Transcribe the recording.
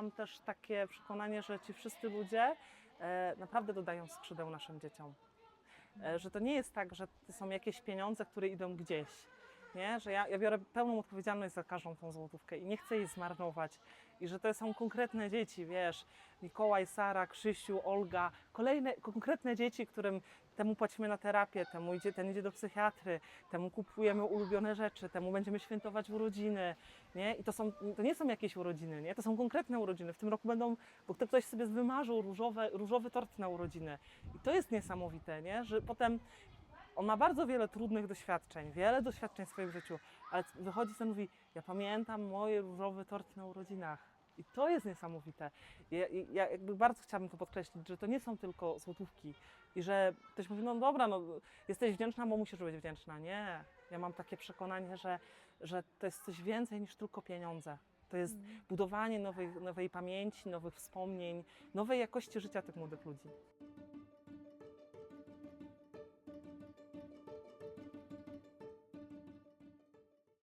mam też takie przekonanie, że ci wszyscy ludzie e, naprawdę dodają skrzydeł naszym dzieciom. E, że to nie jest tak, że to są jakieś pieniądze, które idą gdzieś. Nie? Że ja, ja biorę pełną odpowiedzialność za każdą tą złotówkę i nie chcę jej zmarnować. I że to są konkretne dzieci, wiesz, Mikołaj, Sara, Krzysiu, Olga, kolejne konkretne dzieci, którym temu płacimy na terapię, temu idzie, ten idzie do psychiatry, temu kupujemy ulubione rzeczy, temu będziemy świętować urodziny, nie? I to, są, to nie są jakieś urodziny, nie? To są konkretne urodziny. W tym roku będą, bo kto- ktoś sobie wymarzył różowe, różowy tort na urodziny. I to jest niesamowite, nie? Że potem on ma bardzo wiele trudnych doświadczeń, wiele doświadczeń w swoim życiu, ale wychodzi i mówi, ja pamiętam moje różowe torty na urodzinach. I to jest niesamowite. Ja, ja jakby bardzo chciałabym to podkreślić, że to nie są tylko złotówki i że ktoś mówi, no dobra, no, jesteś wdzięczna, bo musisz być wdzięczna. Nie, ja mam takie przekonanie, że, że to jest coś więcej niż tylko pieniądze. To jest budowanie nowej, nowej pamięci, nowych wspomnień, nowej jakości życia tych młodych ludzi.